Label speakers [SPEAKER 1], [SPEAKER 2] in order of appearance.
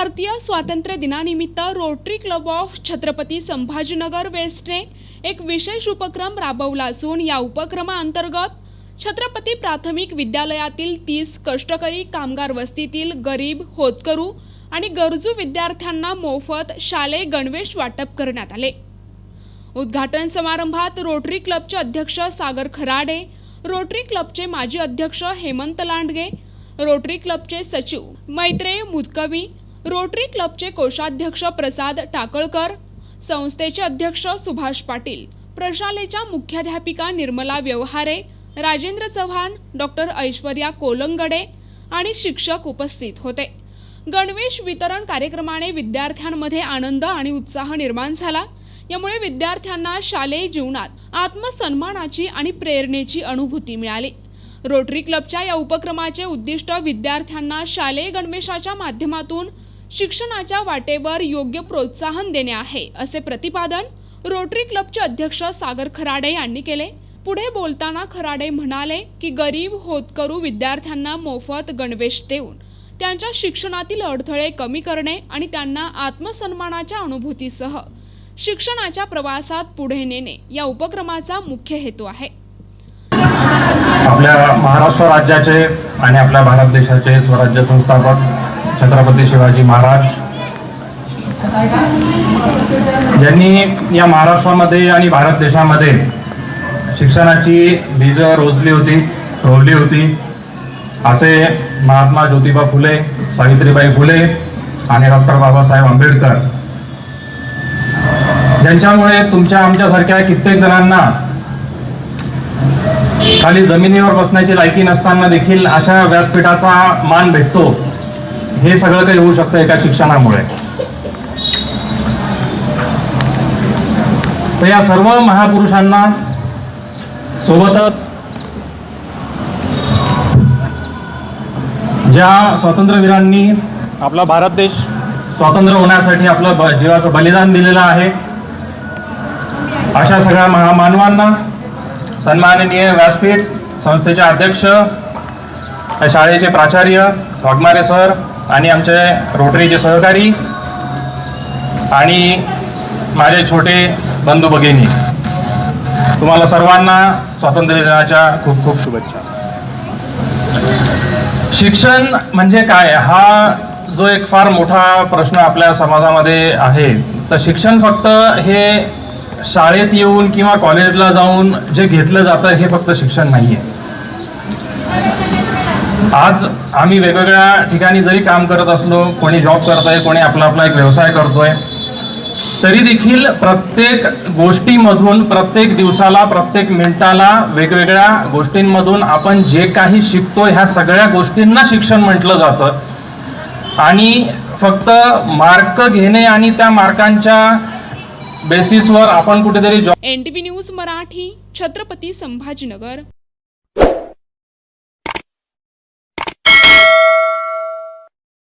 [SPEAKER 1] भारतीय स्वातंत्र्य दिनानिमित्त rotary club of Chhatrapati Sambhajinagar वेस्टने एक विशेष उपक्रम राबवला असून या उपक्रमाअंतर्गत छत्रपती प्राथमिक विद्यालयातील तीस कष्टकरी कामगार वस्तीतील गरीब होतकरू आणि गरजू विद्यार्थ्यांना मोफत शालेय गणवेश वाटप करण्यात आले. उद्घाटन समारंभात रोटरी क्लबचे अध्यक्ष सागर खराडे रोटरी क्लबचे माजी अध्यक्ष हेमंत लांडगे रोटरी क्लबचे सचिव मैत्रेय मुदकवी रोटरी क्लबचे कोषाध्यक्ष प्रसाद टाकळकर संस्थेचे अध्यक्ष सुभाष पाटील प्रशालेच्या मुख्याध्यापिका निर्मला व्यवहारे राजेंद्र चव्हाण डॉक्टर ऐश्वर्या कोलंगडे आणि शिक्षक उपस्थित होते. गणवेश वितरण कार्यक्रमाने विद्यार्थ्यांमध्ये आनंद आणि उत्साह निर्माण झाला. यामुळे विद्यार्थ्यांना शालेय जीवनात आत्मसन्मानाची आणि प्रेरणेची अनुभूती मिळाली. रोटरी क्लबच्या या उपक्रमाचे उद्दिष्ट विद्यार्थ्यांना शालेय गणवेशाच्या माध्यमातून शिक्षणाच्या वाटेवर योग्य प्रोत्साहन देणे आहे असे प्रतिपादन रोटरी क्लबचे अध्यक्ष सागर खराडे यांनी केले. पुढे बोलताना खराडे म्हणाले की गरीब होतकरू विद्यार्थ्यांना मोफत गणवेश देऊन त्यांच्या शिक्षणातील अडथळे कमी करणे आणि त्यांना आत्मसन्मानाच्या अनुभूतीसह शिक्षणाच्या प्रवासात पुढे नेणे या उपक्रमाचा मुख्य हेतू आहे.
[SPEAKER 2] आपल्या महाराष्ट्र राज्याचे आणि आपल्या भारत देशाचे स्वराज्य संस्थापक छत्रपती शिवाजी महाराज. यांनी या महाराष्ट्रामध्ये आणि भारत देशामध्ये शिक्षणाची बीज रोजली होती रोवली होती. असे महात्मा ज्योतिबा फुले सावित्रीबाई फुले आणि डॉक्टर बाबासाहेब आंबेडकर. ज्यांच्यामुळे तुमच्या आमच्यासारख्या कित्येक जणांना खाली जमिनीवर बसण्याची लायकी नसताना देखील अशा व्यासपीठाचा मान भेटतो. हे सगळं काही होऊ शकतं एका शिक्षणामुळे. तर या सर्व महापुरुषांना सोबतच ज्या स्वातंत्र्यवीरांनी आपला भारत देश स्वातंत्र्य होण्यासाठी आपलं जीवाचं बलिदान दिलेलं आहे अशा सगळ्या महामानवांना सन्माननीय व्यासपीठ संस्थेचे अध्यक्ष शाळेचे प्राचार्य वाघमारे सर आणि आमचे रोटरीचे सहकारी आणि माझे छोटे बंधू भगिनी. तुम्हाला सर्वांना स्वातंत्र्य दिनाच्या खूप खूप शुभेच्छा. शिक्षण म्हणजे काय? हा जो एक फार मोठा प्रश्न आपल्या समाजामध्ये आहे. तर शिक्षण फक्त हे शाळेत येऊन किंवा कॉलेजला जाऊन जे घेतलं जातं हे फक्त शिक्षण नाही आहे आज आम्ही वेगवेगळ्या ठिकाणी जरी काम करत असलो कोणी जॉब करतोय कोणी आपला आपला एक व्यवसाय करतोय तरी देखील प्रत्येक गोष्टीमधून प्रत्येक दिवसाला प्रत्येक मिनिटाला वेगवेगळ्या गोष्टींमधून आपण जे काही शिकतो ह्या सगळ्या गोष्टींना शिक्षण म्हटलं जातं. आणि फक्त मार्क घेणे आणि त्या मार्कांच्या बेसिसवर आपण कुठेतरी job
[SPEAKER 1] N news Marathi Chhatrapati Sambhajinagar.